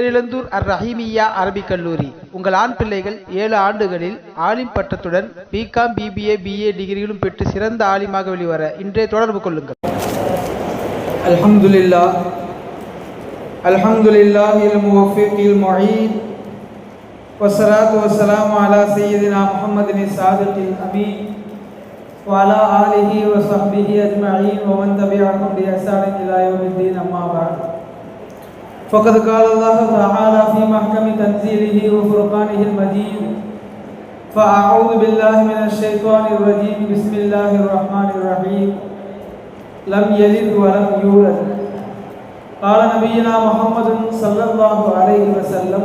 பேரிழந்தூர் அர் ரஹீமியா அரபிக் கல்லூரி உங்கள் ஆண் பிள்ளைகள் ஏழு ஆண்டுகளில் ஆலிம் பட்டத்துடன் பிகாம் பிபிஏ பிஏ டிகிரிகளும் பெற்று சிறந்த ஆலிமாக வெளிவர இன்றே தொடர்பு கொள்ளுங்கள் الحمد لله الحمد لله الموفق المعين والصلاة والسلام على سيدنا محمد الصادق الأمين وعلى آله وصحبه أجمعين ومن تبعهم بإحسان إلى يوم الدين أما بعد فقد قال الله تعالى في محكم تنزيله وفرقانه المجيد فأعوذ بالله من الشيطان الرجيم بسم الله الرحمن الرحيم. لم يلد ولم يولد. قال نبينا محمد صلى الله عليه وسلم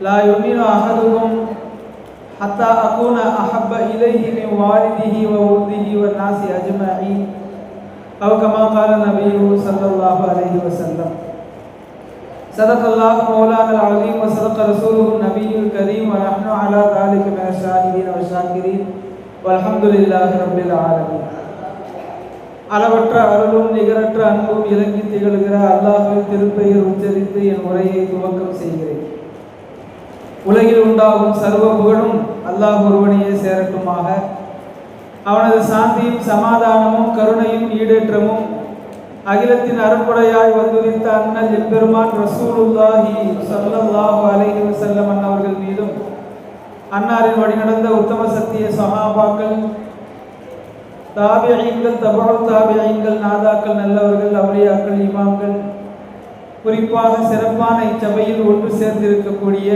لا يؤمن أحدكم حتى أكون أحب إليه من والده وولده والناس أجمعين أو كما قال النبي صلى الله عليه وسلم. صدق الله مولانا العظيم وصدق رسوله النبي الكريم ونحن على ذلك من الشاهدين والشاكرين والحمد لله رب العالمين அளவற்ற அருளும் நிகரற்ற அன்பும் இறங்கி திகழ்கிற அல்லாஹ்வின் திருப்பெயர் உச்சரித்து என் உரையை துவக்கம் செய்கிறேன் உலகில் உண்டாகும் சர்வ புகழும் அல்லாஹ் ஒருவனையே சேரட்டுமாக அவனது சாந்தியும் சமாதானமும் கருணையும் ஈடேற்றமும் அகிலத்தின் அருப்புடையாய் வந்துவித்த அண்ணல் எம்பெருமான் ரசூலுல்லாஹி சல்லல்லாஹு அலைஹி வஸல்லம் அன்னவர்கள் மீதும் அன்னாரின் வழிநடந்த உத்தம சத்திய சகாபாக்கள் தாபியங்கள் தபால் தாபியங்கள் நாதாக்கள் நல்லவர்கள் அவளியாக்கள் இமாம்கள் குறிப்பாக சிறப்பான இச்சபையில் ஒன்று சேர்ந்திருக்கக்கூடிய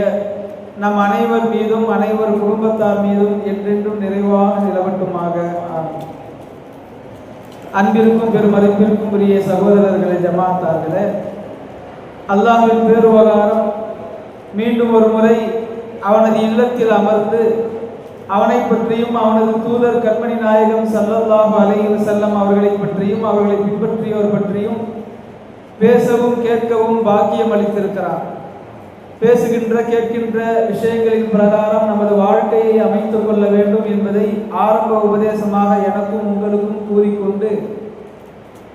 நம் அனைவர் மீதும் அனைவர் குடும்பத்தார் மீதும் என்றென்றும் நிறைவாக நிலவட்டுமாக. ஆகும் அன்பிற்கும் பெருமதிப்பிற்கும் உரிய சகோதரர்களை ஜமாத்தார்களே அல்லாஹின் பேருவகாரம் மீண்டும் ஒரு முறை அவனது இல்லத்தில் அமர்ந்து அவனை பற்றியும் அவனது தூதர் கண்மணி நாயகம் ஸல்லல்லாஹு அலைஹி செல்லம் அவர்களை பற்றியும் அவர்களை பின்பற்றியோர் பற்றியும் பேசவும் கேட்கவும் பாக்கியம் அளித்திருக்கிறார். பேசுகின்ற கேட்கின்ற விஷயங்களின் பிரகாரம் நமது வாழ்க்கையை அமைத்துக் கொள்ள வேண்டும் என்பதை ஆரம்ப உபதேசமாக எனக்கும் உங்களுக்கும் கூறிக்கொண்டு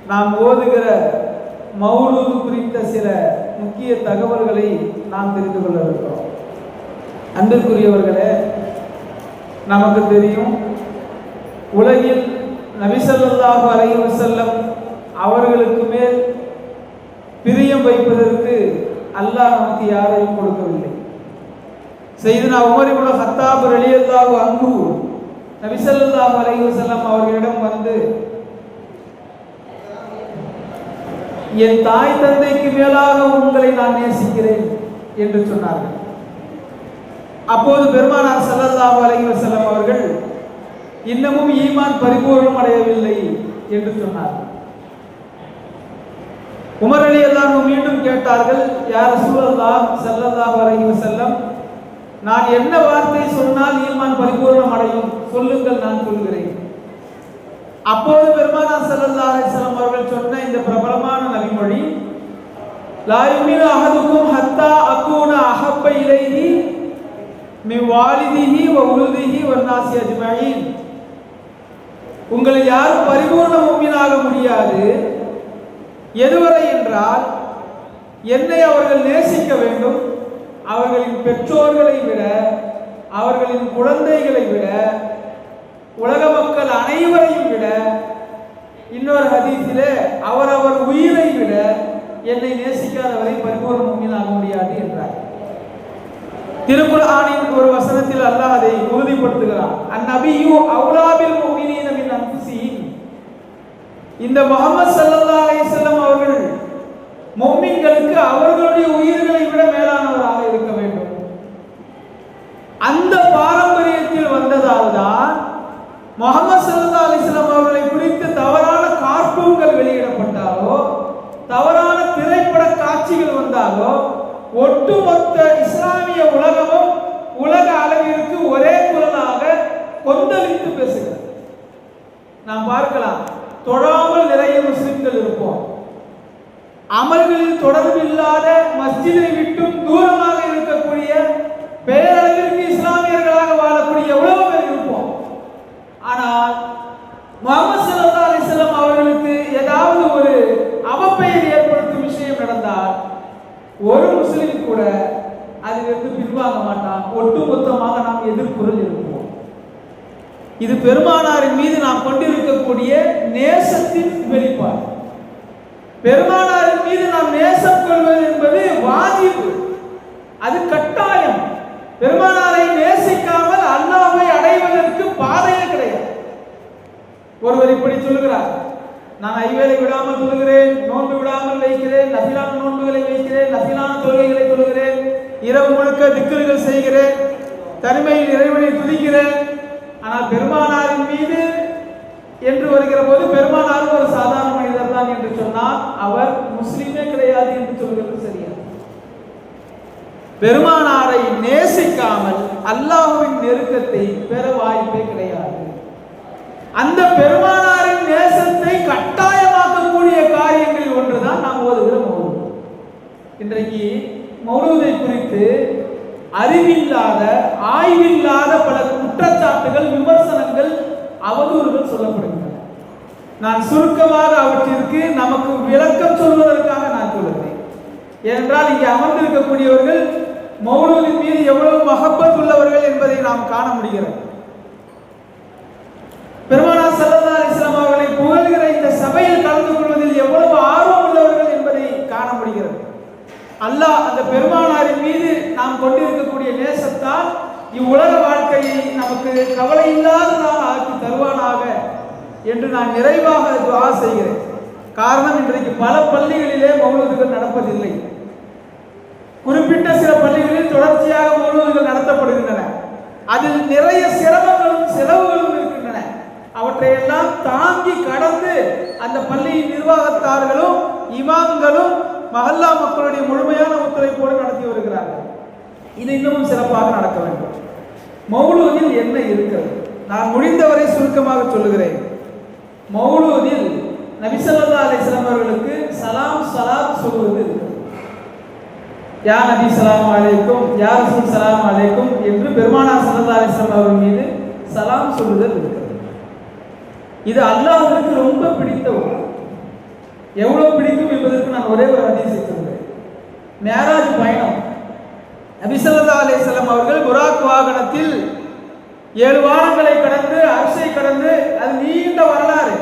நாம் ஓதுகிற மௌலூது குறித்த சில முக்கிய தகவல்களை நாம் தெரிந்து கொள்ள இருக்கிறோம் அன்பிற்குரியவர்களே நமக்கு தெரியும் உலகில் நபிசல்லாஹு அலைஹி வஸல்லம் அவர்களுக்கு மேல் பிரியம் வைப்பதற்கு அல்லாஹ் நமக்கு யாரையும் கொடுக்கவில்லை. செய்தனா உமர் இப்னு ஹத்தாப் ரலியல்லாஹு அங்கு நபிசல்லாஹு அலைஹி வஸல்லம் அவர்களிடம் வந்து என் தாய் தந்தைக்கு மேலாக உங்களை நான் நேசிக்கிறேன் என்று சொன்னார்கள். அப்போது பெருமானார் சல்லல்லாஹு அலைஹி வஸல்லம் அவர்கள் இன்னமும் ஈமான் பரிபூர்ணம் அடையவில்லை என்று சொன்னார் உமர் அலி எல்லாரும் மீண்டும் கேட்டார்கள் யார் சூழல்லா செல்லல்லா அலைஹி செல்லம் நான் என்ன வார்த்தை சொன்னால் ஈமான் பரிபூர்ணம் அடையும்? சொல்லுங்கள் நான் சொல்கிறேன். அப்போது பெருமானார் செல்லல்லா அலைஹி அவர்கள் சொன்ன இந்த பிரபலமான நவிமொழி லா அகதுக்கும் ஹத்தா அக்கூன அகப்ப இலைஹி மின் வாலிதிஹி வ உலுதிஹி வன்னாசி அஜ்மஈன். உங்களை யாரும் பரிபூர்ண மூமினாக முடியாது. எதுவரை என்றால் என்னை அவர்கள் நேசிக்க வேண்டும். அவர்களின் பெற்றோர்களை விட அவர்களின் குழந்தைகளை விட உலக மக்கள் அனைவரையும் விட இன்னொரு ஹதீஸிலே அவரவர் உயிரை விட என்னை நேசிக்காதவரை பரிபூர்ண மூமினாக முடியாது என்றார். திருக்குர்ஆனின் ஒரு வசனத்தில் அல்லாஹ் அதை உறுதிப்படுத்துகிறான். அந்நபியு அவுலாபில் முஃமினீன இந்த முகமது சல்லா அலைஹி அவர்கள் மொம்மிங்களுக்கு அவர்களுடைய உயிர்களை விட மேலானவராக இருக்க வேண்டும். அந்த பாரம்பரியத்தில் வந்ததால் தான் முகமது சல்லா அலிஸ்லாம் அவர்களை குறித்து தவறான கார்ட்டூன்கள் வெளியிடப்பட்டாலோ தவறான திரைப்பட காட்சிகள் வந்தாலோ ஒட்டுமொத்த இஸ்லாமிய உலகமும் உலக அளவிற்கு ஒரே குரலாக கொந்தளித்து பேசுகிறது. நாம் பார்க்கலாம். தொழா அமல்களில் தொடர்பு இல்லாத மஸ்ஜிதை விட்டும் தூரமாக இருக்கக்கூடிய பேரளவிற்கு இஸ்லாமியர்களாக வாழக்கூடிய எவ்வளவு பேர் இருப்போம். ஆனால் முகமது சல்லா அலிஸ்லாம் அவர்களுக்கு ஏதாவது ஒரு அவப்பெயர் ஏற்படுத்தும் விஷயம் நடந்தால் ஒரு முஸ்லிம் கூட அதிலிருந்து பின்வாங்க மாட்டான். ஒட்டுமொத்தமாக நாம் எதிர்குரல் இருப்போம் இது பெருமானாரின் மீது நாம் கொண்டிருக்கக்கூடிய நேசத்தின் வெளிப்பாடு பெருமானாரின் மீது நாம் நேசம் கொள்வது என்பது வாஜிபு அது கட்டாயம் பெருமானாரை நேசிக்காமல் அல்லாஹ்வை அடைவதற்கு பாதையே கிடையாது ஒருவர் இப்படி சொல்லுகிறார் நான் ஐவேளை விடாமல் சொல்லுகிறேன் நோன்பு விடாமல் வைக்கிறேன் நபிலான நோன்புகளை வைக்கிறேன் நபிலான தொழுகைகளை தொழுகிறேன் இரவு முழுக்க திக்குறுகள் செய்கிறேன் தனிமையில் இறைவனை துதிக்கிறேன் ஆனால் பெருமானாரின் மீது என்று வருகிற போது பெருமானார் ஒரு சாதாரண மனிதர் தான் என்று சொன்னால் அவர் முஸ்லீமே கிடையாது என்று சொல்கிறது சரியா? பெருமானாரை நேசிக்காமல் அல்லாஹ்வின் நெருக்கத்தை பெற வாய்ப்பே கிடையாது. அந்த பெருமானாரின் நேசத்தை கட்டாயமாக்கக்கூடிய காரியங்களில் ஒன்றுதான் நாம் ஓதுகிற மௌலூத். இன்றைக்கு மௌனதை குறித்து அறிவில்லாத ஆய்வில்லாத பல குற்றச்சாட்டுகள் விமர்சனங்கள் அவதூறுகள் சொல்லப்படுகிறது நான் சுருக்கமாக அவற்றிற்கு நமக்கு விளக்கம் சொல்வதற்காக நான் சொல்லுகிறேன். ஏனென்றால் இங்கே அமர்ந்திருக்கக்கூடியவர்கள் மௌலூதின் மீது எவ்வளவு மகப்பத் உள்ளவர்கள் என்பதை நாம் காண முடிகிறது. பெருமானா சல்லா இஸ்லாம் அவர்களை புகழ்கிற இந்த சபையில் கலந்து கொள்வதில் எவ்வளவு ஆர்வம் உள்ளவர்கள் என்பதை காண முடிகிறது. அல்லாஹ் அந்த பெருமானாரின் மீது நாம் கொண்டிருக்கக்கூடிய நேசத்தால் இவ்வுலக வாழ்க்கையை நமக்கு கவலை இல்லாத என்று நான் நிறைவாக துவா செய்கிறேன். காரணம் இன்றைக்கு பல பள்ளிகளிலே மௌலூதுகள் நடப்பதில்லை. குறிப்பிட்ட சில பள்ளிகளில் தொடர்ச்சியாக மௌலூதுகள் நடத்தப்படுகின்றன. அதில் நிறைய சிரமங்களும் செலவுகளும் இருக்கின்றன. அவற்றையெல்லாம் தாங்கி கடந்து அந்த பள்ளியின் நிர்வாகத்தார்களும் இமாம்களும் மஹல்லா மக்களுடைய முழுமையான ஒத்துழைப்போடு நடத்தி வருகிறார்கள். இது இன்னமும் சிறப்பாக நடக்க வேண்டும். மௌலூதில் என்ன இருக்கிறது? நான் முடிந்தவரை சுருக்கமாக சொல்லுகிறேன். மௌலூதில் நபிசல்லா அலிஸ்லாம் அவர்களுக்கு சலாம் சலாம் சொல்வது. யார் யா நபி சலாம் அலைக்கும் யா ரசூல் சலாம் அலைக்கும் என்று பெருமானார் சல்லா அலிஸ்லாம் அவர்கள் மீது சலாம் சொல்லுதல் இருக்கிறது. இது அல்லாஹருக்கு ரொம்ப பிடித்த ஒன்று. எவ்வளவு பிடிக்கும் என்பதற்கு நான் ஒரே ஒரு ஹதீஸை சொல்கிறேன் மேராஜ் பயணம். நபிசல்லா அலிஸ்லாம் அவர்கள் புராக் வாகனத்தில் ஏழு வாரங்களை கடந்து அரசை கடந்து அது நீண்ட வரலாறு.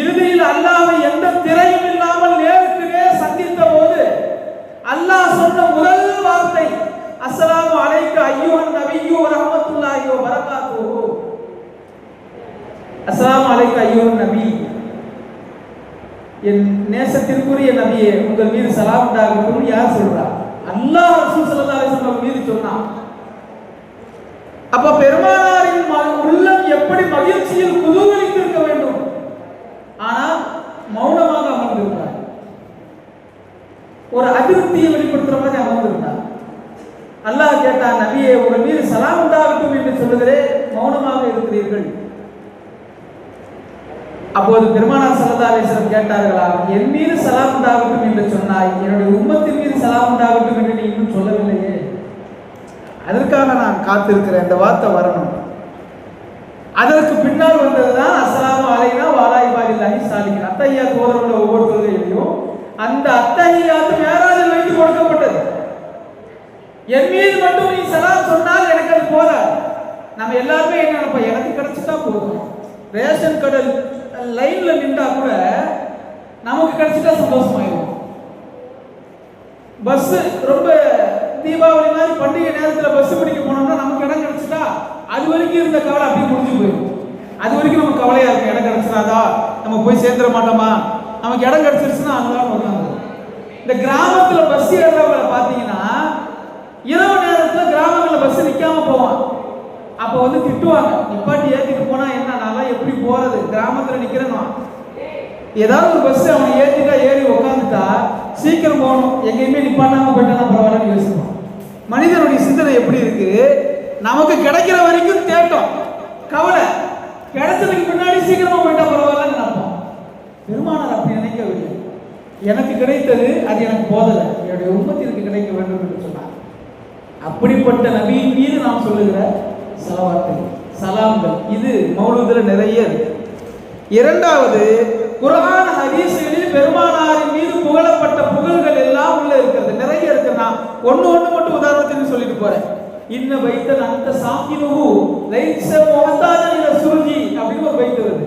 இறுதியில் அல்லாவை எந்த திரையும் இல்லாமல் நேருக்கு நேர் சந்தித்த போது அல்லாஹ் சொன்ன முதல் வார்த்தை அஸ்லாம் அலைக்கு ஐயோன் நபியோ ரஹ்மத்துல்லாஹி வரகாத்தோ அஸ்லாம் அலைக்கு அலைக்க நபி. என் நேசத்திற்குரிய நபியே உங்கள் மீது சலாம் உண்டாகட்டும் யார் சொல்றா? அல்லாஹ் ரசூல் ஸல்லல்லாஹு அலைஹி வஸல்லம் மீது சொன்னான். அப்ப பெருமானாரின் உள்ளம் எப்படி மகிழ்ச்சியில் குதூகலித்திருக்க வேண்டும்? ஆனால் மௌனமாக அமர்ந்திருந்தார். ஒரு அதிருப்தியை வெளிப்படுத்துற மாதிரி அமர்ந்திருந்தார். அல்லாஹ் கேட்டான் நபியே உங்கள் மீது சலாம் உண்டாகட்டும் என்று சொல்லுகிறேன் மௌனமாக இருக்கிறீர்கள். அப்போது பெருமானார் சல்லா அலிஸ்லம் கேட்டார்களா என் மீது சலாம் உண்டாகட்டும் என்று சொன்னாய் என்னுடைய உம்மத்தின் மீது சலாம் உண்டாகட்டும் என்று நீ இன்னும் சொல்லவில்லையே. அதற்காக நான் காத்திருக்கிறேன். இந்த வார்த்தை வரணும். அதற்கு பின்னால் வந்தது தான் அஸ்ஸலாமு அலைனா வாலாய் பாலில்லாஹி சாலிகின் அத்தஹியாத் ஓதுறவங்க ஒவ்வொரு தொழுகையிலையும் அந்த அத்தஹியாத் யாராவது வைத்து கொடுக்கப்பட்டது. என் மீது மட்டும் நீ சலாம் சொன்னால் எனக்கு அது போதாது. நம்ம எல்லாருமே என்ன நினைப்போம்? எனக்கு கிடைச்சிட்டா போதும். ரேஷன் கடல் லைன்ல நின்றா கூட நமக்கு கிடைச்சிட்டா சந்தோஷமாயிடும் பஸ் ரொம்ப தீபாவளி மாதிரி பண்டிகை நேரத்தில் பஸ் பிடிக்க போனோம்னா நமக்கு இடம் கிடைச்சிட்டா அது வரைக்கும் இருந்த கவலை அப்படியே முடிஞ்சு போயிடும். அது வரைக்கும் நமக்கு கவலையா இருக்கும். இடம் கிடைச்சிடாதா நம்ம போய் சேர்ந்துட மாட்டோமா? நமக்கு இடம் கிடைச்சிருச்சுன்னா அதுதான் உட்காந்து இந்த கிராமத்துல பஸ் ஏறுறவங்களை பார்த்தீங்கன்னா இரவு நேரத்துல கிராமங்களில் பஸ் நிற்காம போவான். அப்போ வந்து திட்டுவாங்க. நிப்பாட்டி ஏற்றிட்டு போனா என்ன? நல்லா எப்படி போறது? கிராமத்தில் நிற்கிறேன்னா ஏதாவது ஒரு பஸ் அவனை ஏற்றிட்டா ஏறி உட்காந்துட்டா சீக்கிரம் போகணும். எங்கேயுமே நிப்பாட்டாம போயிட்டா பரவாயில்லன்னு யோசிப்பான். மனிதனுடைய சிந்தனை எப்படி இருக்கு? நமக்கு கிடைக்கிற வரைக்கும் தேட்டம். கவலை. கிடைச்சதுக்கு பின்னாடி சீக்கிரமா போயிட்டா பரவாயில்லன்னு நினைப்போம். பெருமானார் அப்படி நினைக்கவில்லை. எனக்கு கிடைத்தது அது எனக்கு போதலை. என்னுடைய உம்மத்திற்கு கிடைக்க வேண்டும் என்று சொன்னார். அப்படிப்பட்ட நபியின் மீது நாம் சொல்லுகிற சலவாத்தை சலாம்கள் இது மௌலூதில் நிறைய இருக்கு. இரண்டாவது குரான் ஹதீஸ்களில் பெருமானாரின் புகழப்பட்ட புகழ்கள் எல்லாம் உள்ள இருக்கிறது. நிறைய இருக்கு. நான் ஒண்ணு ஒண்ணு மட்டும் உதாரணத்துக்கு சொல்லிட்டு போறேன். இன்ன வைத்தன் அந்த சாக்கினுகு லைச முகத்தாதன் இந்த சுருஜி அப்படின்னு ஒரு வைத்து வருது.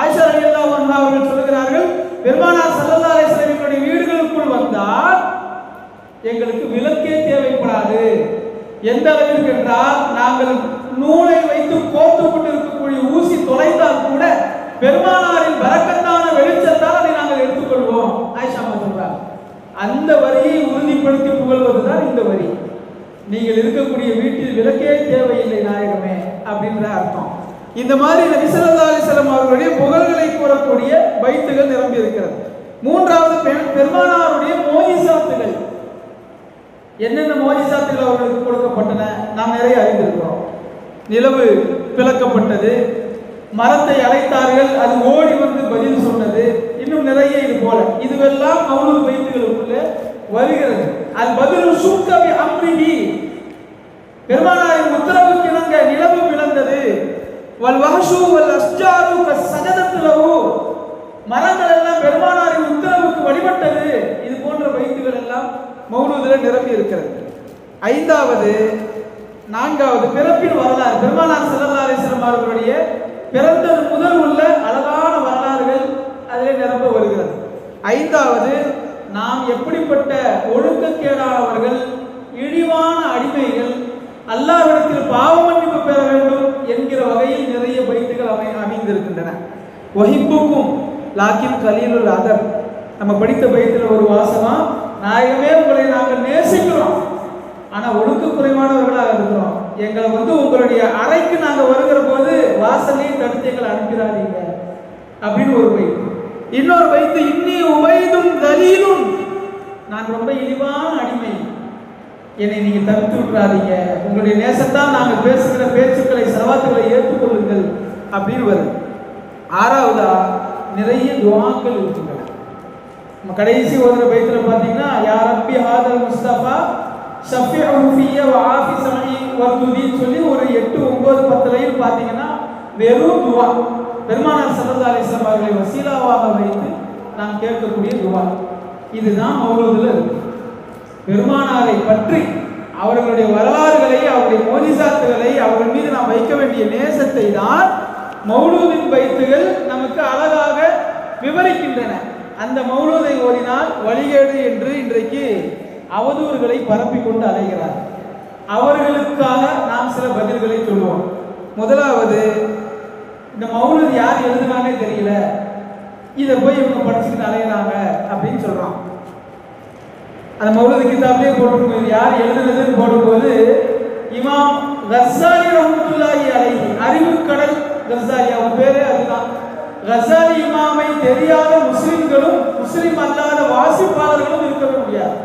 ஆயிஷா அலி அல்லா அவர்கள் சொல்லுகிறார்கள் பெருமானார் சல்லல்லா அலைஹி வீடுகளுக்குள் வந்தால் எங்களுக்கு விளக்கே தேவைப்படாது. எந்த அளவிற்கு என்றால் நாங்கள் நூலை வைத்து கோர்த்து கொண்டு இருக்கக்கூடிய ஊசி தொலைந்தால் கூட பெருமானா வரக்கத்தான வெளிச்சத்தால் அதை நாங்கள் எடுத்துக்கொள்வோம் ஆயிஷா அம்மா சொல்றாங்க அந்த வரியை உறுதிப்படுத்தி புகழ்வதுதான் நீங்கள் இருக்கக்கூடிய வீட்டில் விளக்கே தேவையில்லை நாயகமே அப்படின்ற அர்த்தம். இந்த மாதிரி நபி அவர்களுடைய புகழ்களை கூறக்கூடிய பைத்துகள் நிரம்பி இருக்கிறது மூன்றாவது பெருமானாருடைய மோயிசாத்துகள் என்னென்ன மோயிசாத்துகள் அவர்களுக்கு கொடுக்கப்பட்டன? நாம் நிறைய அறிந்திருக்கிறோம். நிலவு பிளக்கப்பட்டது மரத்தை அழைத்தார்கள் அது ஓடி வந்து பதில் சொன்னது இன்னும் நிறைய இது போல. இதுவெல்லாம் மௌலூத் பைத்துகளுக்குள்ள வருகிறது. அது பதில் சுக்கவி அம்ரிஹி பெருமானாரின் உத்தரவுக்கு இணங்க நிலவு விளந்தது வல் வஹஷு வல் அஸ்ஜாரு கசஜதத்துலஹு மரங்கள் எல்லாம் பெருமானாரின் உத்தரவுக்கு வழிபட்டது. இது போன்ற வைத்துகள் எல்லாம் மௌலூதில் நிரம்பி இருக்கிறது ஐந்தாவது நான்காவது பிறப்பின் வரலாறு பெருமானார் ஸல்லல்லாஹு அலைஹி வஸல்லம் அவர்களுடைய பிறந்தது முதல் உள்ள அழகான வரலாறுகள் அதிலே நிரம்ப வருகிறது ஐந்தாவது நாம் எப்படிப்பட்ட ஒழுக்கக்கேடானவர்கள் இழிவான அடிமைகள் அல்லாஹ்விடத்தில் பாவ மன்னிப்பு பெற வேண்டும் என்கிற வகையில் நிறைய பைத்துகள் அமை அமைந்திருக்கின்றன வஹிப்புக்கும் லாக்கின் கலீலுல் அதம் நம்ம படித்த வயதில் ஒரு வாசகம் நாயகமே உங்களை நாங்கள் நேசிக்கிறோம். ஆனா ஒழுக்க குறைவானவர்களாக இருக்கிறோம். எங்களை வந்து உங்களுடைய அறைக்கு நாங்க வருகிற போது வாசலையும் தடுத்து எங்களை அனுப்பிடாதீங்க. அப்படின்னு ஒரு பைத்து இன்னொரு பைத்து இன்னி உவைதும் தலீலும் நான் ரொம்ப இழிவான அடிமை. என்னை நீங்க தடுத்து விட்டுறாதீங்க. உங்களுடைய நேசத்தான் நாங்கள் பேசுகிற பேச்சுக்களை செலவாத்துக்களை ஏற்றுக்கொள்ளுங்கள் அப்படின்னு வருது. ஆறாவதா நிறைய துவாக்கள் இருக்கின்றன. நம்ம கடைசி ஓதுற பைத்துல பார்த்தீங்கன்னா யா ரப்பி ஹாதல் முஸ்தபா ஷஃபிஉ ஃபிய வாஃபி சமி வர்துதின்னு சொல்லி ஒரு எட்டு ஒன்பது பத்துலையும் பார்த்தீங்கன்னா வெறும் துவா. பெருமானார் ஸல்லல்லாஹு அலிஸ்லாம் அவர்களை வசீலாவாக வைத்து நாம் கேட்கக்கூடிய துவா. இதுதான் மௌலூதுல இருக்கு. பெருமானாரை பற்றி அவர்களுடைய வரலாறுகளை அவருடைய மோனிசாத்துகளை அவர்கள் மீது நாம் வைக்க வேண்டிய நேசத்தை தான் மௌலூதின் பைத்துகள் நமக்கு அழகாக விவரிக்கின்றன. அந்த மௌலூதை ஓதினால் வழிகேடு என்று இன்றைக்கு அவதூறுகளை பரப்பிக் கொண்டு அலைகிறார். அவர்களுக்காக நாம் சில பதில்களை சொல்லுவோம் முதலாவது இந்த மௌலூத் யார் எழுதுனாலே தெரியல. இதை போய் இவங்க படிச்சுக்கிட்டு அலையினாங்க அப்படின்னு சொல்றான். அந்த மௌலது கிதாப்லேயே போட்டிருக்கும் இது யார் எழுதுனதுன்னு போடும்போது இமாம் கஸ்ஸாலி ரஹமத்துல்லாஹி அலைஹி அறிவுக்கடல் கஸ்ஸாலி அவர் பேரே அதுதான். ரசாலி இமாமை தெரியாத முஸ்லிம்களும் முஸ்லிம் அல்லாத வாசிப்பாளர்களும் இருக்கவே முடியாது.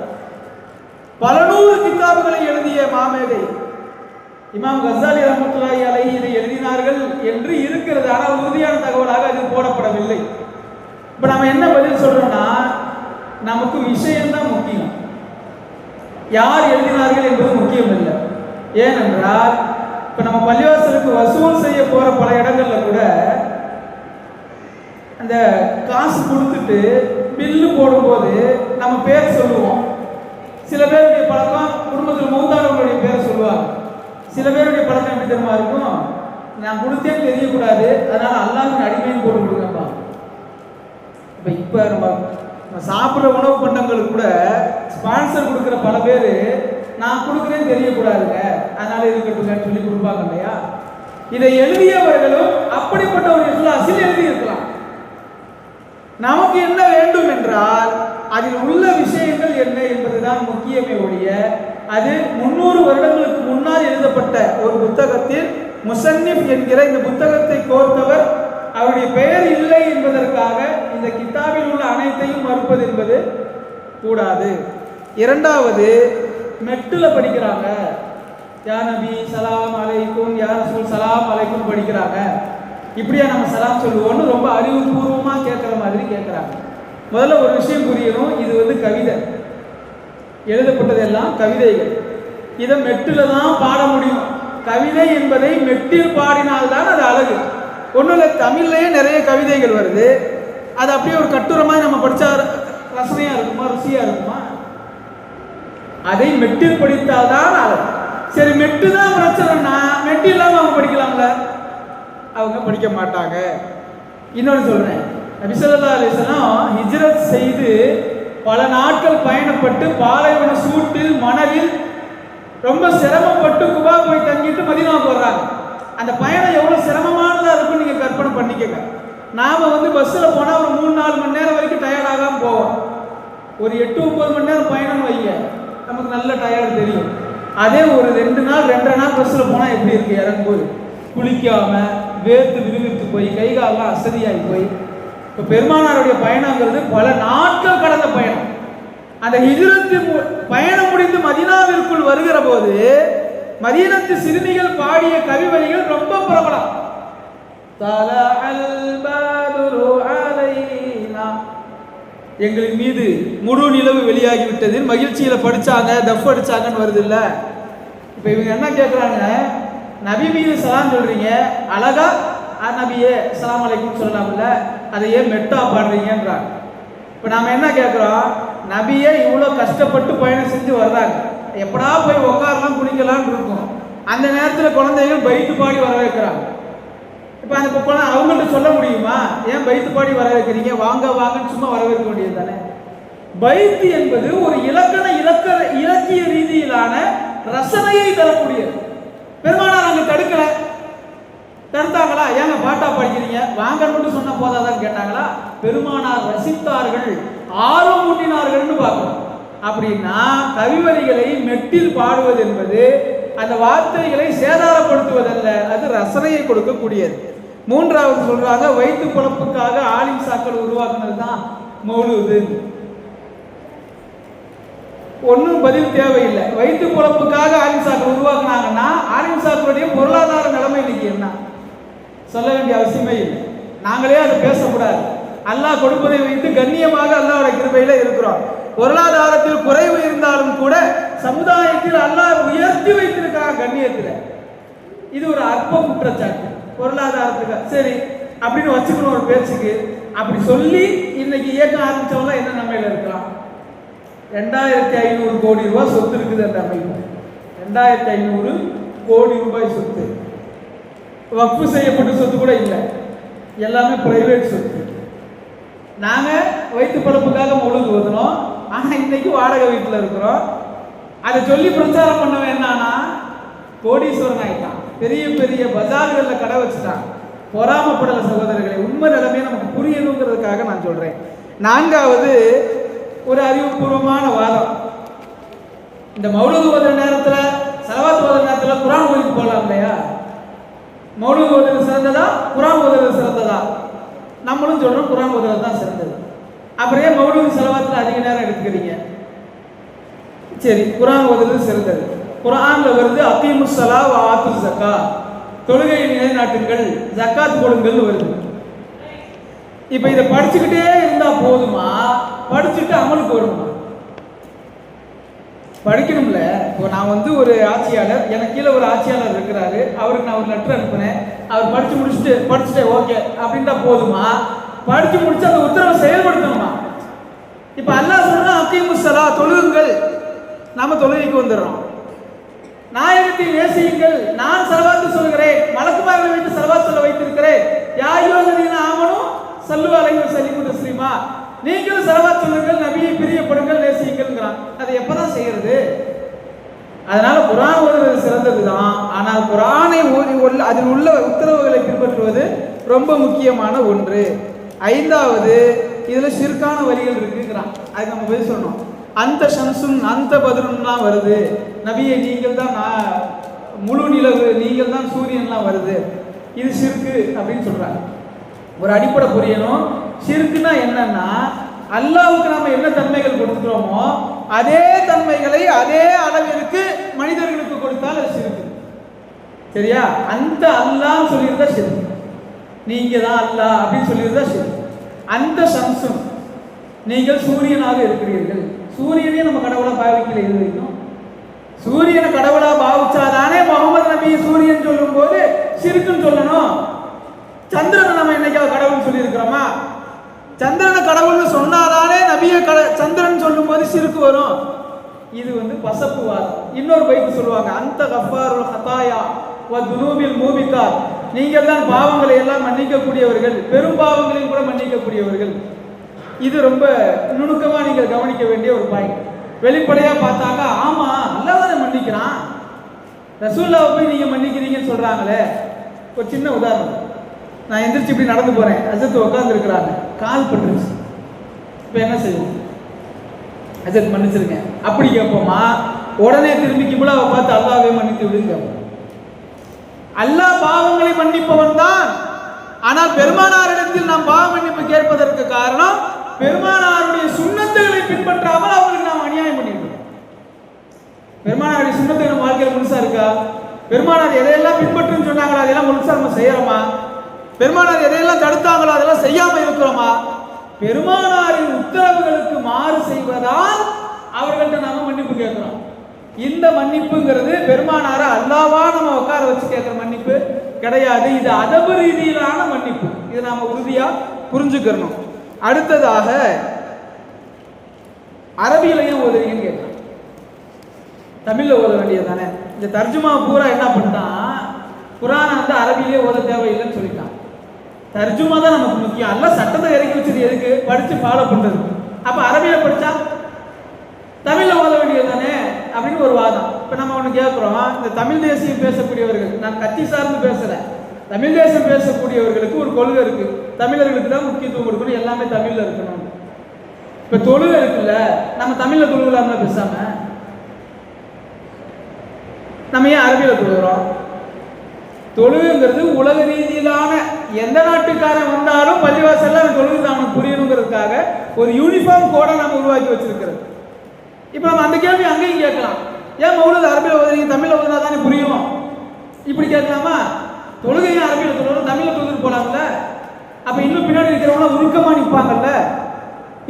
பல நூறு கிதாபுகளை எழுதிய மாமேதை இமாம் கசாலி ரஹ்மத்துல்லாஹி அலை இதை எழுதினார்கள் என்று இருக்கிறது. ஆனால் உறுதியான தகவலாக அது போடப்படவில்லை. இப்போ நம்ம என்ன பதில் சொல்றோம்னா நமக்கு விஷயம்தான் முக்கியம். யார் எழுதினார்கள் என்பது முக்கியம் இல்லை ஏனென்றால் இப்போ நம்ம பள்ளிவாசலுக்கு வசூல் செய்ய போற பல இடங்கள்ல கூட அந்த காசு கொடுத்துட்டு பில்லு போடும்போது நம்ம பேர் சொல்லுவோம். சில பேருடைய பழக்கம் குடும்பத்தில் மூத்தானவங்களுடைய பேரை சொல்லுவாங்க. சில பேருடைய பழக்கம் எப்படி தெரியுமா இருக்கும்? நான் கொடுத்தேன்னு தெரியக்கூடாது அதனால அல்லாவுக்கு அடிமையும் போட்டு கொடுங்கப்பா. இப்போ இப்போ நம்ம நம்ம சாப்பிட்ற உணவு பண்டங்களுக்கு கூட ஸ்பான்சர் கொடுக்குற பல பேர் நான் கொடுக்குறேன்னு தெரியக்கூடாதுங்க அதனால இருக்கட்டுங்கன்னு சொல்லி கொடுப்பாங்க இல்லையா? இதை எழுதியவர்களும் அப்படிப்பட்ட ஒரு இஸ்லாசில் எழுதியிருக்கலாம். நமக்கு என்ன வேண்டும் என்றால் அதில் உள்ள விஷயங்கள் என்ன என்பதுதான் முக்கியமே ஒழிய அது முன்னூறு வருடங்களுக்கு முன்னால் எழுதப்பட்ட ஒரு புத்தகத்தில் முசன்னிப் என்கிற இந்த புத்தகத்தை கோர்த்தவர். அவருடைய பெயர் இல்லை என்பதற்காக இந்த கித்தாபில் உள்ள அனைத்தையும் மறுப்பது என்பது கூடாது. இரண்டாவது மெட்டில் படிக்கிறாங்க. யா நபி சலாம் அலைக்கும் யா ரசூல் சலாம் அலைக்கும் படிக்கிறாங்க. இப்படியா நம்ம சலாம் சொல்லுவோம்னு ரொம்ப அறிவுபூர்வமாக கேட்குற மாதிரி கேட்குறாங்க. முதல்ல ஒரு விஷயம் புரியணும். இது வந்து கவிதை. எழுதப்பட்டதெல்லாம் கவிதைகள். இதை மெட்டில் தான் பாட முடியும். கவிதை என்பதை மெட்டில் பாடினால்தான் அது அழகு. ஒன்றும் இல்லை தமிழ்லேயே நிறைய கவிதைகள் வருது. அது அப்படியே ஒரு கட்டுரை மாதிரி நம்ம படித்தா ரசனையாக இருக்குமா ருசியாக இருக்குமா? அதை மெட்டில் படித்தால்தான் அழகு. சரி மெட்டு தான் பிரச்சனைனா மெட்டு இல்லாமல் அவங்க படிக்கலாம்ல? அவங்க படிக்க மாட்டாங்க. இன்னொன்று சொல்கிறேன் நபிசல்லா அலிஸ்லாம் ஹிஜ்ரத் செய்து பல நாட்கள் பயணப்பட்டு பாலைவன சூட்டில் மணலில் ரொம்ப சிரமப்பட்டு குபா போய் தங்கிட்டு மதினா போடுறாங்க அந்த பயணம் எவ்வளோ சிரமமானதா இருக்கும் நீங்கள் கற்பனை பண்ணிக்கங்க. நாம் வந்து பஸ்ஸில் போனால் ஒரு மூணு நாலு மணி நேரம் வரைக்கும் டயர்ட் போவோம். ஒரு எட்டு ஒம்பது மணி நேரம் பயணம் வைங்க. நமக்கு நல்ல டயர்டு தெரியும். அதே ஒரு ரெண்டு நாள் ரெண்டரை நாள் பஸ்ஸில் போனால் எப்படி இருக்குது இறங்கும்போது குளிக்காமல் வேர்த்து விறுவிறுத்து போய் கை காலெல்லாம் அசதியாகி போய் இப்போ பெருமானாருடைய பயணங்கிறது பல நாட்கள் கடந்த பயணம். அந்த ஹிஜ்ரத்து பயணம் முடிந்து மதினாவிற்குள் வருகிற போது மதீனத்து சிறுமிகள் பாடிய கவி வரிகள் ரொம்ப பிரபலம். எங்களின் மீது முழு நிலவு வெளியாகி விட்டது மகிழ்ச்சியில படிச்சாங்க தஃப் அடிச்சாங்கன்னு வருது இல்ல? இப்ப இவங்க என்ன கேக்குறாங்க? நபி மீது சலாம் சொல்றீங்க. அழகா நபியே சலாம் அலைக்கும் சொல்லலாம்ல அதை ஏன் மெட்டா பாடுறீங்கன்றாங்க. இப்போ நாம என்ன கேட்குறோம் நபியே இவ்வளோ கஷ்டப்பட்டு பயணம் செஞ்சு வர்றாங்க. எப்படா போய் உட்காரலாம் குளிக்கலாம்னு இருக்கும். அந்த நேரத்தில் குழந்தைகள் பைத்து பாடி வர வைக்கிறாங்க இப்போ அந்த குழந்தை அவங்கள்ட்ட சொல்ல முடியுமா? ஏன் பைத்து பாடி வர வைக்கிறீங்க வாங்க வாங்கன்னு சும்மா வரவேற்க வைக்க வேண்டியது தானே? பைத்து என்பது ஒரு இலக்கண இலக்க இலக்கிய ரீதியிலான ரசனையை தரக்கூடியது. பெருமானார் அங்கே தடுக்கல. தடுத்தாங்களா? ஏங்க பாட்டா படிக்கிறீங்க? வாங்கன்னு மட்டும் சொன்ன போதாதான்னு கேட்டாங்களா? பெருமானார் ரசித்தார்கள் ஆர்வம் ஊட்டினார்கள்னு பார்க்கணும். அப்படின்னா கவிவரிகளை மெட்டில் பாடுவது என்பது அந்த வார்த்தைகளை சேதாரப்படுத்துவதல்ல. அது ரசனையை கொடுக்கக்கூடியது. மூன்றாவது சொல்றாங்க வயிற்று குழப்புக்காக ஆலிம் சாக்கள் உருவாக்குனது தான் மௌலுது. ஒன்றும் பதில் தேவையில்லை. வயிற்று குழப்புக்காக ஆலிம் சாக்கள் உருவாக்குனாங்கன்னா ஆலிம் சாக்களுடைய பொருளாதார நிலைமை இன்னைக்கு என்ன சொல்ல வேண்டிய அவசியமே இல்லை. நாங்களே அதை பேசக்கூடாது. அல்லாஹ் கொடுப்பதை வைத்து கண்ணியமாக அல்லாஹோட கிருபையில இருக்கிறோம். பொருளாதாரத்தில் குறைவு இருந்தாலும் கூட சமுதாயத்தில் அல்லாஹ் உயர்த்தி வைத்திருக்கிறான் கண்ணியத்தில். இது ஒரு அற்ப குற்றச்சாட்டு. பொருளாதாரத்துக்கு சரி அப்படின்னு வச்சுக்கணும் ஒரு பேச்சுக்கு. அப்படி சொல்லி இன்னைக்கு இயக்கம் ஆரம்பிச்சவங்க என்ன நம்மையில இருக்கலாம்? ரெண்டாயிரத்தி ஐநூறு கோடி ரூபாய் சொத்து இருக்குது அந்த அமைப்பு. ரெண்டாயிரத்தி ஐநூறு கோடி ரூபாய் சொத்து. வக்ஃபு செய்யப்பட்ட சொத்து கூட இல்லை. எல்லாமே பிரைவேட் சொத்து. நாங்கள் வயிற்று பழப்புக்காக முழுது ஓதுனோம் ஆனால் இன்னைக்கு வாடகை வீட்டில் இருக்கிறோம். அதை சொல்லி பிரச்சாரம் பண்ணவன் என்னன்னா கோடீஸ்வரன் ஆயிட்டான். பெரிய பெரிய பஜார்களில் கடை வச்சுட்டான். பொறாமப்படல சகோதரர்களை உண்மை நிலைமையை நமக்கு புரியணுங்கிறதுக்காக நான் சொல்கிறேன் நான்காவது ஒரு அறிவுபூர்வமான வாதம். இந்த மௌலது ஓதுற நேரத்தில் செலவாத்து ஓதுற நேரத்தில் குரான் ஓதிட்டு போகலாம் இல்லையா? மௌலி ஓதுறது சிறந்ததா? குரான் ஓதுறது சிறந்ததா? நம்மளும் சொல்றோம் குரான் ஓதுறது தான் சிறந்தது. அப்புறம் ஏன் மௌலூத் செலவாத்துல அதிக நேரம் எடுத்துக்கிறீங்க சரி குரான் ஓதுறது சிறந்தது. குரான்ல வருது அத்தீமு சலா ஆத்து ஜக்கா தொழுகையை நிலைநாட்டுங்கள் ஜக்காத் கொடுங்கள் வருது. இப்போ இதை படிச்சுக்கிட்டே இருந்தா போதுமா? படிச்சுட்டு அமலுக்கு வருமா? படிக்கணும்ல. இப்போ நான் வந்து ஒரு ஆட்சியாளர் எனக்கு கீழே ஒரு ஆட்சியாளர் இருக்கிறாரு. அவருக்கு நான் ஒரு லெட்டர் அனுப்புனேன். அவர் படிச்சு முடிச்சுட்டு படிச்சுட்டேன் ஓகே அப்படின்ட்டா போதுமா? படிச்சு முடிச்சு அந்த உத்தரவை செயல்படுத்தணுமா? இப்போ அல்லாஹ் சொல்றான் அக்கீமுசலா தொழுகுங்கள். நாம தொழுகைக்கு வந்துடுறோம். நாயகத்தை நேசியுங்கள். நான் செலவாத்து சொல்கிறேன். மலக்குமார்களை வைத்து செலவாத்து சொல்ல வைத்திருக்கிறேன். யாயோகதீன ஆமனும் சல்லு அலைவர் சலிமு நீங்களும் செலவாத்து சொல்லுங்கள் நபியை பிரியப்படுங்கள் நேசியுங்கள்ங்கிறான். அதை எப்பதான் செய்யறது? அதனால குரான் ஓதுவது சிறந்ததுதான். ஆனால் குரானை ஓதி உள்ள அதில் உள்ள உத்தரவுகளை பின்பற்றுவது ரொம்ப முக்கியமான ஒன்று. ஐந்தாவது இதுல சிறுக்கான வழிகள் இருக்குங்கிறான். அது நம்ம பதில் சொல்லணும். அந்த ஷம்சுன் அந்த பதிலும்லாம் வருது. நபியை நீங்கள் தான் நான் முழு நிலவு நீங்கள் தான் சூரியன்லாம் வருது. இது சிறுக்கு அப்படின்னு சொல்றாங்க. ஒரு அடிப்படை புரியணும். சிறுக்குனா என்னன்னா அல்லாவுக்கு நாம என்ன தன்மைகள் கொடுக்கிறோமோ அதே தன்மைகளை அதே அளவிற்கு மனிதர்களுக்கு கொடுத்தால் அது சிறுக்கு. சரியா? அந்த அல்லாஹ் சொல்லியிருந்தா ஷிர்க் நீங்க தான் அல்லாஹ் அப்படின்னு சொல்லியிருந்தா ஷிர்க் அந்த சம்சம். நீங்கள் சூரியனாக இருக்கிறீர்கள். சூரியனே நம்ம கடவுளாக பாவிக்கல இது வரைக்கும். சூரியனை கடவுளாக பாவிச்சாதானே முகமது நபி சூரியன் சொல்லும் போது சிறுக்குன்னு சொல்லணும். சந்திரனை நம்ம என்னைக்காவது கடவுள் சொல்லியிருக்கிறோமா? சந்திரனை கடவுள்னு சொன்னாதானே நபிய கட சந்திரன் சொல்லும் போது சிறுக்கு வரும். இது வந்து பசப்பு வாதம். இன்னொரு பைத்து சொல்லுவாங்க அந்த கஃபாருல் ஹதாயா வ துனூபில் நீங்கள் தான் பாவங்களை எல்லாம் மன்னிக்கக்கூடியவர்கள் பெரும் பாவங்களையும் கூட மன்னிக்கக்கூடியவர்கள். இது ரொம்ப நுணுக்கமா நீங்கள் கவனிக்க வேண்டிய ஒரு பாயிண்ட் வெளிப்படையா பார்த்தாக்கா ஆமா நல்லா தானே மன்னிக்கிறான். ரசூல்லாவை போய் நீங்க மன்னிக்கிறீங்கன்னு சொல்றாங்களே. ஒரு சின்ன உதாரணம். நான் எந்திரிச்சு இப்படி நடந்து போகிறேன் அஜத் உட்காந்துருக்கிறாங்க கால் பண்ணுச்சு இப்போ என்ன செய்வோம்? அஜத் மன்னிச்சிருக்கேன். அப்படி கேட்போமா? உடனே திரும்பி கிபிலாவை பார்த்து அல்லாவே மன்னித்து விடுன்னு கேட்போம். அல்லா பாவங்களை மன்னிப்பவன் தான். ஆனால் பெருமானாரிடத்தில் நாம் பாவ மன்னிப்பு கேட்பதற்கு காரணம் பெருமானாருடைய சுண்ணத்துகளை பின்பற்றாமல் அவங்களுக்கு நாம் அநியாயம் பண்ணிட்டோம் பெருமானாருடைய சுண்ணத்தை நம்ம வாழ்க்கையில் முழுசா இருக்கா? பெருமானார் எதையெல்லாம் பின்பற்றுன்னு சொன்னாங்களா அதெல்லாம் முழுசா நம்ம செய்யறோமா? பெருமானார் எதையெல்லாம் தடுத்தாங்களோ அதெல்லாம் செய்யாம இருக்கிறோமா? பெருமானாரின் உத்தரவுகளுக்கு மாறு செய்வதால் அவர்கள்ட்ட நாம மன்னிப்பு கேட்கிறோம். இந்த மன்னிப்புங்கிறது பெருமானார அல்லாவா நம்ம உட்கார வச்சு கேட்கிற மன்னிப்பு கிடையாது. இது அதபு ரீதியிலான மன்னிப்பு. இது நாம உறுதியா புரிஞ்சுக்கிறணும் அடுத்ததாக அரபியிலையும் ஓதுவீங்கன்னு கேட்கிறேன் தமிழ்ல ஓத வேண்டியது தானே. இந்த தர்ஜுமா பூரா என்ன பண்ணிட்டான் குரானை வந்து அரபியிலே ஓத தேவையில்லைன்னு சொல்லிட்டான் தர்ஜுமா தான் நமக்கு முக்கியம். அல்ல சட்டத்தை இறக்கி வச்சது எதுக்கு? படித்து ஃபாலோ பண்ணுறது அப்போ அரபியில் படித்தா தமிழில் ஓத வேண்டியது தானே? அப்படின்னு ஒரு வாதம். இப்போ நம்ம ஒன்று கேட்குறோம் இந்த தமிழ் தேசியம் பேசக்கூடியவர்கள் நான் கட்சி சார்ந்து பேசலை. தமிழ் தேசம் பேசக்கூடியவர்களுக்கு ஒரு கொள்கை இருக்கு. தமிழர்களுக்கு தான் முக்கியத்துவம் கொடுக்கணும். எல்லாமே தமிழில் இருக்கணும். இப்போ தொழுகை இருக்குல்ல? நம்ம தமிழில் தொழுகலாம்ல பேசாம? நம்ம ஏன் அரபியில் தொழுகிறோம்? தொழுகுங்கிறது உலக ரீதியிலான எந்த நாட்டுக்காரன் வந்தாலும் பள்ளிவாசல்ல அவன் தொழுகு அவனுக்கு புரியணுங்கிறதுக்காக ஒரு யூனிஃபார்ம் கோடை நம்ம உருவாக்கி வச்சிருக்கிறது. இப்போ நம்ம அந்த கேள்வி அங்கேயும் கேட்கலாம். ஏன் மௌலது அரபியில் ஓதுறீங்க? தமிழில் ஓதுனா தானே புரியும். இப்படி கேட்கலாமா? தொழுகையும் அரபியில் தொழுகிறோம் தமிழில் தொழுது போலாம்ல. அப்போ இன்னும் பின்னாடி இருக்கிறவங்களாம் உருக்கமாக நிற்பாங்கல்ல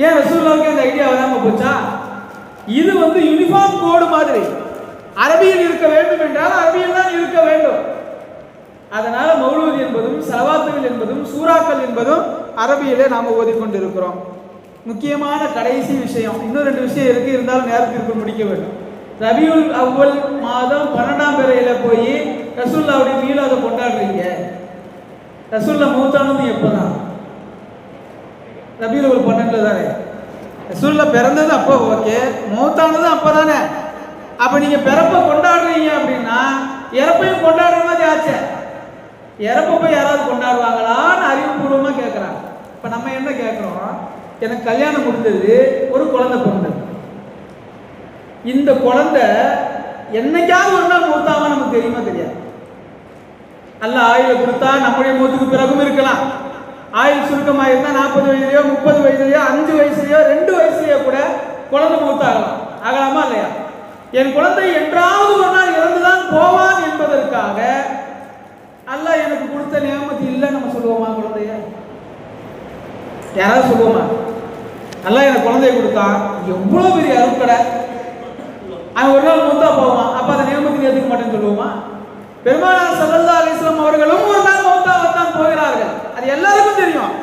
ஏன் ரசூல்லாவுக்கு அந்த ஐடியா வராமல் போச்சா? இது வந்து யூனிஃபார்ம் கோடு மாதிரி. அரபியில் இருக்க வேண்டும் என்றால் அரபியில் தான் இருக்க வேண்டும். அதனால மௌலூதி என்பதும் சலவாத்துகள் என்பதும் சூறாக்கள் என்பதும் அரபியிலே நாம் ஓதிக்கொண்டிருக்கிறோம். முக்கியமான கடைசி விஷயம் இன்னும் ரெண்டு விஷயம் இருக்கு இருந்தாலும் நேரத்திற்கு முடிக்க வேண்டும். ரபியுல் அவ்வல் மாதம் பன்னெண்டாம் பிறையில போய் ரசுல்லாவுடைய மீலாத கொண்டாடுறீங்க. ரசுல்லா மூத்தானது எப்போதான்? ரபியுல் அவ்வல் பன்னெண்டுல தானே ரசூல்லா பிறந்தது அப்போ ஓகே. மூத்தானது அப்பதானே? அப்ப நீங்க பிறப்ப கொண்டாடுறீங்க அப்படின்னா இறப்பையும் கொண்டாடுற மாதிரி ஆச்சே. இறப்ப போய் யாராவது கொண்டாடுவாங்களான்னு அறிவுபூர்வமாக கேட்குறாங்க இப்போ நம்ம என்ன கேட்குறோம் எனக்கு கல்யாணம் முடிஞ்சது ஒரு குழந்தை பிறந்தது. இந்த குழந்தை என்னைக்காவது ஒரு நாள் மூத்தாம நமக்கு தெரியுமா தெரியாது. அல்ல ஆயுளை கொடுத்தா நம்முடைய மூத்துக்கு பிறகும் இருக்கலாம். ஆயுள் சுருக்கமாக இருந்தால் நாற்பது வயசுலையோ முப்பது வயசுலையோ அஞ்சு வயசுலையோ ரெண்டு வயசுலையோ கூட குழந்தை மூத்தாகலாம். ஆகலாமா இல்லையா? என் குழந்தை என்றாவது ஒரு நாள் இறந்துதான் போவான் என்பதற்காக அல்லாஹ் எனக்கு கொடுத்த நியமத்து இல்லை நம்ம சொல்லுவோமா குழந்தைய? யாராவது சொல்லுவோமா? அல்லாஹ் எனக்கு குழந்தைய கொடுத்தான் எவ்வளோ பெரிய அருக்கடை. அவன் ஒரு நாள் மூத்தா போவான் அப்போ அதை நியமத்துக்கு ஏற்றுக்க மாட்டேன்னு சொல்லுவோமா? பெருமானார் சல்லல்லா அலிஸ்லாம் அவர்களும் ஒரு நாள் மௌத்தாகத்தான் போகிறார்கள். அது எல்லாருக்கும் தெரியும்.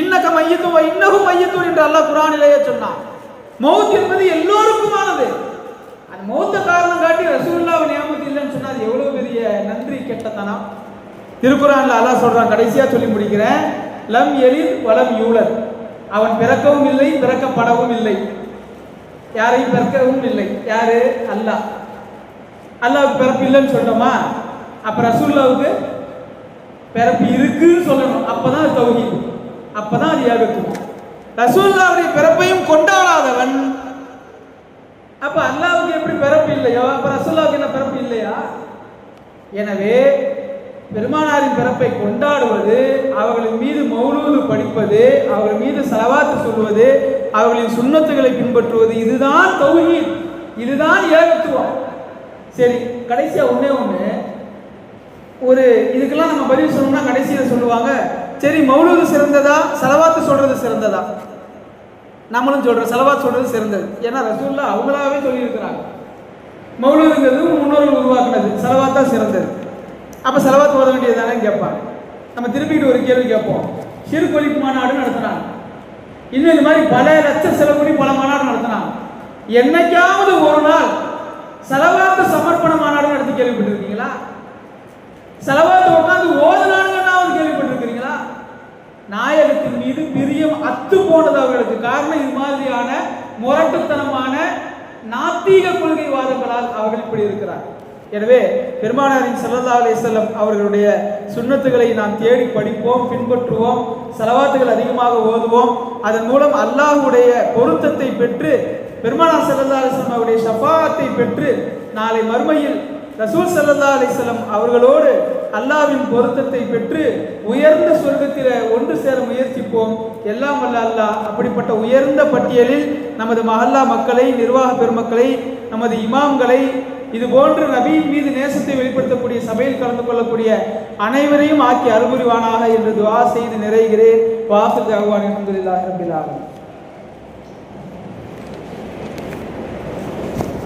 இன்னக மையத்துவ இன்னகும் மையத்துவம் என்று அல்லாஹ் குரானிலேயே சொன்னான். மௌத் என்பது எல்லோருக்குமானது. அந்த மௌத்த காரணம் காட்டி ரசூல்லாவை நியமத்து இல்லைன்னு சொன்னால் அது எவ்வளோ பெரிய நன்றி கெட்டத்தனம். திருக்குறான்ல அல்லாஹ் சொல்றான் கடைசியா சொல்லி முடிக்கிறேன். லம் எழில் வலம் யூலர். அவன் பிறக்கவும் இல்லை பிறக்கப்படவும் இல்லை. யாரையும் பிறக்கவும் இல்லை. யாரு? அல்லாஹ். அல்லாஹ்வுக்கு பிறப்பு இல்லைன்னு சொல்லிட்டோமா அப்ப ரசூல்லாவுக்கு பிறப்பு இருக்குன்னு சொல்லணும். அப்பதான் அது அப்போ அப்பதான் அது ஏகத்துவம். ரசூல்லாவுடைய பிறப்பையும் கொண்டாடாதவன். அப்ப அல்லாவுக்கு எப்படி பிறப்பு இல்லையோ? அப்ப ரசூல்லாவுக்கு என்ன பிறப்பு இல்லையா? எனவே பெருமானாரின் பிறப்பை கொண்டாடுவது அவர்களின் மீது மௌலூது படிப்பது அவர்கள் மீது செலவாத்து சொல்வது அவர்களின் சுண்ணத்துகளை பின்பற்றுவது இதுதான் தௌஹீத். இதுதான் ஏகத்துவம். சரி கடைசியா ஒன்னே ஒண்ணு. ஒரு இதுக்கெல்லாம் நம்ம பதில் சொன்னோம்னா கடைசியில சொல்லுவாங்க சரி மௌலூது சிறந்ததா செலவாத்து சொல்றது சிறந்ததா? நம்மளும் சொல்றோம் செலவாத்து சொல்றது சிறந்தது. ஏன்னா ரசூல்லா அவங்களாவே சொல்லியிருக்கிறாங்க. மௌலூதுங்கிறது முன்னோர்கள் உருவாக்குனது செலவாத்தான் சிறந்தது. அப்போ செலவாத்து ஓத வேண்டியது தானே கேட்பாங்க நம்ம திரும்பிக்கிட்டு ஒரு கேள்வி கேட்போம் சிறு கொழிப்பு மாநாடு நடத்தினாங்க. இன்னும் இந்த மாதிரி பல லட்சம் செலவு பண்ணி பல மாநாடு நடத்தினாங்க. என்னைக்காவது ஒரு நாள் செலவாத்து சமர்ப்பண மாநாடு நடத்தி கேள்விப்பட்டிருக்கீங்களா? செலவாத்து உட்காந்து ஓதுனாங்கன்னாவது கேள்விப்பட்டிருக்கிறீங்களா நாயகத்தின் மீது பிரியம் அத்து போனது அவர்களுக்கு. காரணம் இது மாதிரியான முரட்டுத்தனமான நாத்தீக கொள்கைவாதங்களால் அவர்கள் இப்படி இருக்கிறார் எனவே பெருமானாரின் சல்லல்லா அலிசல்லம் அவர்களுடைய சுண்ணத்துகளை நாம் தேடி படிப்போம் பின்பற்றுவோம் செலவாத்துகள் அதிகமாக ஓதுவோம். அதன் மூலம் அல்லாஹ்வுடைய பொருத்தத்தை பெற்று பெருமானார் சல்லல்லா அலிஸ்லம் அவருடைய ஷஃபாஅத்தை பெற்று நாளை மறுமையில் ரசூல் சல்லல்லா அலைஹி அவர்களோடு அல்லாஹ்வின் பொருத்தத்தை பெற்று உயர்ந்த சொர்க்கத்தில் ஒன்று சேர முயற்சிப்போம். எல்லாம் வல்ல அல்லாஹ் அப்படிப்பட்ட உயர்ந்த பட்டியலில் நமது மஹல்லா மக்களை நிர்வாக பெருமக்களை நமது இமாம்களை இது போன்று நபியின் மீது நேசத்தை வெளிப்படுத்தக்கூடிய சபையில் கலந்து கொள்ளக்கூடிய அனைவரையும் ஆக்கி அருள்புரிவானாக என்று துவா செய்து நிறைகிறேன். வாசல் ஜாகுவான் அல்ஹம்துலில்லாஹி